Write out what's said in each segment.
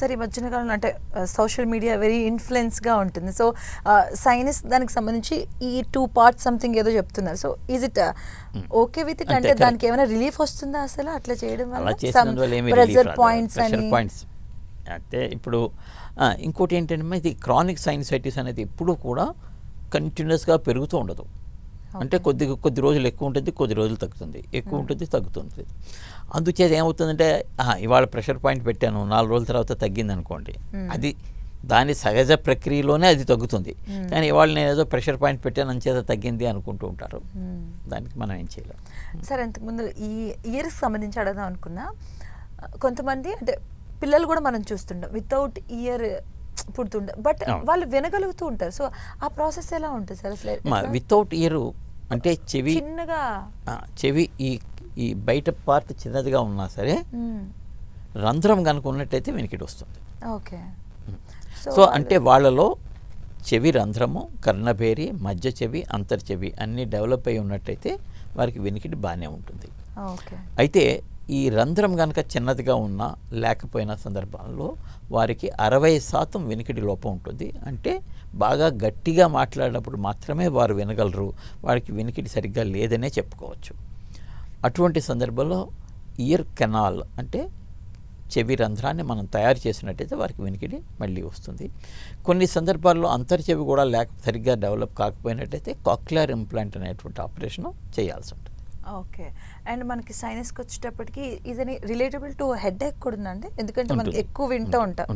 సరే ఈ మధ్యన కాలంలో అంటే సోషల్ మీడియా వెరీ ఇన్ఫ్లుయెన్స్గా ఉంటుంది. సో సైన్స్ దానికి సంబంధించి ఈ టూ పార్ట్స్ సంథింగ్ ఏదో చెప్తున్నారు. So is it okay with it అంటే. దానికి ఏమైనా రిలీఫ్ వస్తుందా అసలు అట్లా చేయడం వల్ల? ప్రెజర్ పాయింట్స్ అని. పాయింట్స్ అంటే ఇప్పుడు ఇంకోటి ఏంటంటే ఇది క్రానిక్ సైనసైటిస్ అనేది ఎప్పుడూ కూడా కంటిన్యూస్గా పెరుగుతూ ఉండదు. అంటే కొద్ది కొద్ది రోజులు ఎక్కువ ఉంటుంది కొద్ది రోజులు తగ్గుతుంది. ఎక్కువ ఉంటుంది తగ్గుతుంది. అందుచేత ఏమవుతుందంటే ఇవాళ ప్రెషర్ పాయింట్ పెట్టాను నాలుగు రోజుల తర్వాత తగ్గింది అనుకోండి అది దాని సహజ ప్రక్రియలోనే అది తగ్గుతుంది. కానీ ఇవాళ నేను ఏదో ప్రెషర్ పాయింట్ పెట్టాను అంచేత తగ్గింది అనుకుంటూ ఉంటారు. దానికి మనం ఏం చేయలేం. సరే ఇంతకుముందు ఈ ఇయర్కి సంబంధించి అడగదాం అనుకున్నా. కొంతమంది అంటే పిల్లలు కూడా మనం చూస్తుంటాం వితౌట్ ఇయర్ పుడుతుండే బట్. వాళ్ళు వినగలుగుతూ ఉంటారు. సో ఆ ప్రాసెస్ ఎలా ఉంటుంది సార్? అసలు? వితౌట్ ఇయర్ అంటే చెవి చిన్నగా. చెవి ఈ ఈ బయట పార్ట్ చిన్నదిగా ఉన్నా సరే. రంధ్రం కనుక ఉన్నట్టయితే వెనికిడి వస్తుంది. ఓకే. సో అంటే వాళ్ళలో చెవి రంధ్రము కర్ణభేరి మధ్య చెవి అంతర్ చెవి అన్నీ డెవలప్ అయి ఉన్నట్టయితే వారికి వెనికిడి బాగానే ఉంటుంది. ఓకే. అయితే ఈ రంధ్రం కనుక చిన్నదిగా ఉన్నా లేకపోయిన సందర్భాల్లో వారికి అరవై శాతం వెనికిడి లోపం ఉంటుంది. అంటే బాగా గట్టిగా మాట్లాడినప్పుడు మాత్రమే వారు వినగలరు. వారికి వెనికిడి సరిగ్గా లేదనే చెప్పుకోవచ్చు. అటువంటి సందర్భంలో ఇయర్ కెనాల్ అంటే చెవి రంధ్రాన్ని మనం తయారు చేసినట్టయితే వారికి వెనికిడి మళ్ళీ వస్తుంది. కొన్ని సందర్భాల్లో అంతర్చెవి కూడా లేక సరిగ్గా డెవలప్ కాకపోయినట్టయితే కాక్లియర్ ఇంప్లాంట్ అనేటువంటి ఆపరేషన్ చేయాల్సి ఉంటుంది. ఓకే అండ్ మనకి సైనస్కి వచ్చేటప్పటికి ఇదని రిలేటబుల్ టు హెడ్ ఏక్ కూడా ఉందండి ఎందుకంటే మనకి. ఎక్కువ వింటూ. ఉంటాం.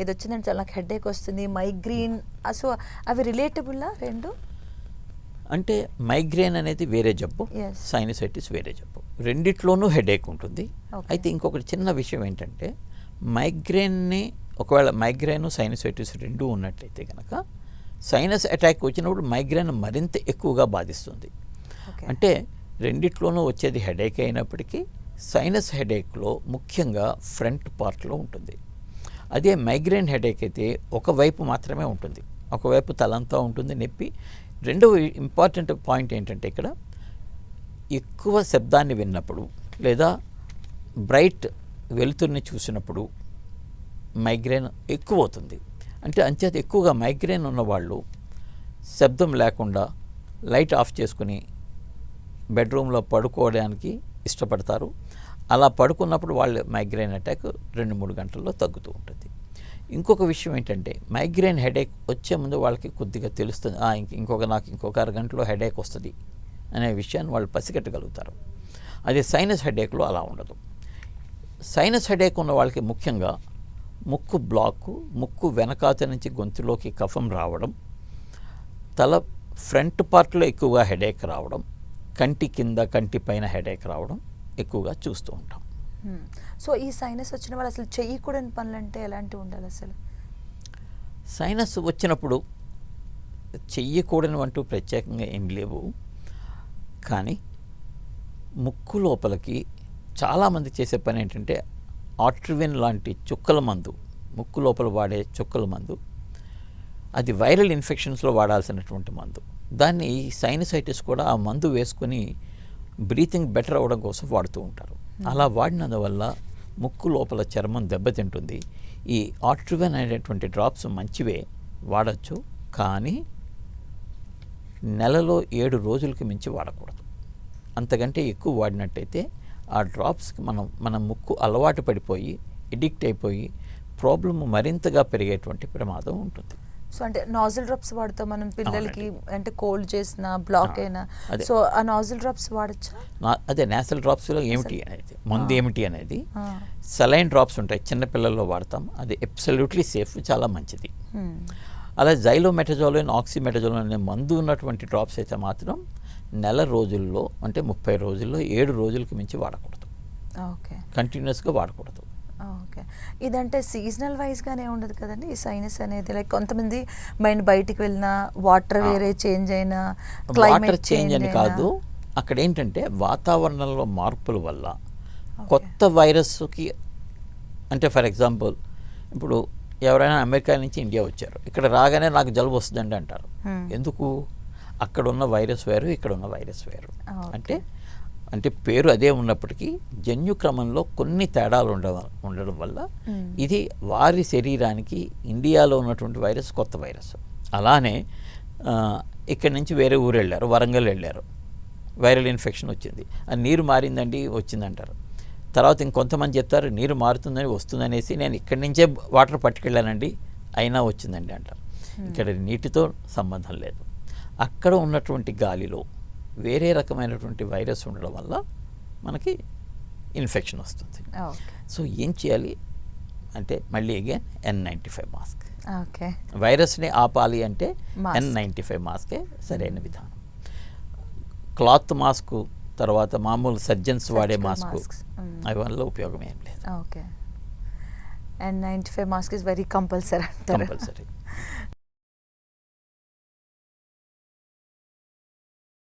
ఇది వచ్చిందంటే చాలా నాకు హెడ్ ఏక్ వస్తుంది మైగ్రీన్ సో అవి రిలేటబుల్లా రెండు అంటే మైగ్రేన్ అనేది వేరే జబ్బు. సైనసైటిస్ వేరే జబ్బు రెండిట్లోనూ హెడేక్ ఉంటుంది. అయితే ఇంకొకటి చిన్న విషయం ఏంటంటే మైగ్రేన్ని ఒకవేళ మైగ్రేన్ సైనసైటిస్ రెండూ ఉన్నట్లయితే కనుక సైనస్ అటాక్ వచ్చినప్పుడు మైగ్రేన్ మరింత ఎక్కువగా బాధిస్తుంది అంటే రెండిట్లోనూ వచ్చేది హెడేక్ అయినప్పటికీ సైనస్ హెడేక్లో ముఖ్యంగా ఫ్రంట్ పార్ట్లో ఉంటుంది. అదే మైగ్రేన్ హెడేక్ అయితే ఒకవైపు మాత్రమే ఉంటుంది. ఒకవైపు తలంతా ఉంటుంది నొప్పి. రెండవ ఇంపార్టెంట్ పాయింట్ ఏంటంటే ఇక్కడ ఎక్కువ శబ్దాన్ని విన్నప్పుడు లేదా బ్రైట్ వెలుతురిని చూసినప్పుడు మైగ్రేన్ ఎక్కువ అవుతుంది. అంటే అంచేత ఎక్కువగా మైగ్రేన్ ఉన్నవాళ్ళు శబ్దం లేకుండా లైట్ ఆఫ్ చేసుకుని బెడ్రూమ్లో పడుకోవడానికి ఇష్టపడతారు. అలా పడుకున్నప్పుడు వాళ్ళ మైగ్రేన్ అటాక్ రెండు మూడు గంటల్లో తగ్గుతూ ఉంటుంది. ఇంకొక విషయం ఏంటంటే మైగ్రేన్ హెడేక్ వచ్చే ముందు వాళ్ళకి కొద్దిగా తెలుస్తుంది. ఇంక ఇంకొక నాకు ఇంకొక అరగంటలో హెడేక్ వస్తుంది అనే విషయాన్ని వాళ్ళు పసిగట్టగలుగుతారు. అదే సైనస్ హెడేక్లో అలా ఉండదు. సైనస్ హెడేక్ ఉన్న వాళ్ళకి ముఖ్యంగా ముక్కు బ్లాకు ముక్కు వెనకాత నుంచి గొంతులోకి కఫం రావడం తల ఫ్రంట్ పార్ట్లో ఎక్కువగా హెడేక్ రావడం కంటి కింద కంటి పైన హెడేక్ రావడం ఎక్కువగా చూస్తూ ఉంటాం. సో ఈ సైనస్ వచ్చిన వాళ్ళు అసలు చెయ్యకూడని పనులు అంటే ఎలాంటివి ఉండాలి అసలు? సైనస్ వచ్చినప్పుడు చెయ్యకూడని అంటూ ప్రత్యేకంగా ఏం లేవు. కానీ ముక్కు లోపలికి చాలామంది చేసే పని ఏంటంటే ఆట్రివిన్ లాంటి చుక్కల మందు ముక్కు లోపల వాడే చుక్కల మందు అది వైరల్ ఇన్ఫెక్షన్స్లో వాడాల్సినటువంటి మందు. దాన్ని ఈ సైనసైటిస్ కూడా ఆ మందు వేసుకొని బ్రీతింగ్ బెటర్ అవ్వడం కోసం వాడుతూ ఉంటారు. అలా వాడినందువల్ల ముక్కు లోపల చర్మం దెబ్బతింటుంది. ఈ ఆట్రివెన్ అనేటువంటి డ్రాప్స్ మంచివే వాడచ్చు కానీ నెలలో ఏడు రోజులకి మించి వాడకూడదు. అంతకంటే ఎక్కువ వాడినట్టయితే ఆ డ్రాప్స్కి మనం మన ముక్కు అలవాటు పడిపోయి ఎడిక్ట్ అయిపోయి ప్రాబ్లమ్ మరింతగా పెరిగేటువంటి ప్రమాదం ఉంటుంది. సో అంటే నాజిల్ డ్రాప్స్ వాడతాం మనం పిల్లలకి అంటే కోల్డ్ చేసిన బ్లాక్ అయినా. సో ఆ నాజిల్ డ్రాప్స్ వాడచ్చా? అదే నేసల్ డ్రాప్స్లో ఏమిటి అనేది మందు ఏమిటి అనేది. సలైన్ డ్రాప్స్ ఉంటాయి చిన్న పిల్లల్లో వాడతాం. అది అబ్సల్యూట్లీ సేఫ్ చాలా మంచిది. అలా జైలోమెటజోలిన్ ఆక్సిమెటజోలిన్ అనే మందు ఉన్నటువంటి డ్రాప్స్ అయితే మాత్రం నెల రోజుల్లో అంటే ముప్పై రోజుల్లో ఏడు రోజులకి మించి వాడకూడదు. ఓకే. కంటిన్యూస్గా వాడకూడదు. ఓకే ఇదంటే సీజనల్ వైజ్గానే ఉండదు కదండి ఈ సైనస్ అనేది లైక్ కొంతమంది మైండ్ బయటికి వెళ్ళినా వాటర్. వేరే చేంజ్ అయినా వాటర్ క్లైమేట్ చేంజ్ అని. కాదు అక్కడ ఏంటంటే వాతావరణంలో మార్పుల వల్ల. కొత్త వైరస్కి అంటే ఫర్ ఎగ్జాంపుల్ ఇప్పుడు ఎవరైనా అమెరికా నుంచి ఇండియా వచ్చారు ఇక్కడ రాగానే నాకు జలుబు వస్తుందండి అంటారు. ఎందుకు అక్కడ ఉన్న వైరస్ వేరు ఇక్కడ ఉన్న వైరస్ వేరు. అంటే అంటే పేరు అదే ఉన్నప్పటికీ జన్యు క్రమంలో కొన్ని తేడాలు ఉండవ ఉండడం వల్ల. ఇది వారి శరీరానికి ఇండియాలో ఉన్నటువంటి వైరస్ కొత్త వైరస్. అలానే ఇక్కడి నుంచి వేరే ఊరు వెళ్ళారు వరంగల్ వెళ్ళారు. వైరల్ ఇన్ఫెక్షన్ వచ్చింది. ఆ నీరు మారిందండి వచ్చిందంటారు. తర్వాత ఇంకొంతమంది చెప్తారు నీరు మారుతుందని వస్తుందనేసి నేను ఇక్కడి నుంచే వాటర్ పట్టుకెళ్ళానండి అయినా వచ్చిందండి అంటారు. ఇక్కడ నీటితో సంబంధం లేదు. అక్కడ ఉన్నటువంటి గాలిలో వేరే రకమైనటువంటి వైరస్ ఉండడం వల్ల మనకి ఇన్ఫెక్షన్ వస్తుంది. సో ఏం చేయాలి? అంటే మళ్ళీ again N ninety five mask. Okay. వైరస్ని ఆపాలి అంటే. ఎన్ నైంటీ ఫైవ్ మాస్కే సరైన విధానం. క్లాత్ మాస్క్ తర్వాత మామూలు సర్జన్స్ వాడే మాస్క్. అవి వల్ల ఉపయోగం ఏం లేదు. Okay. And ninety five mask is very compulsory compulsory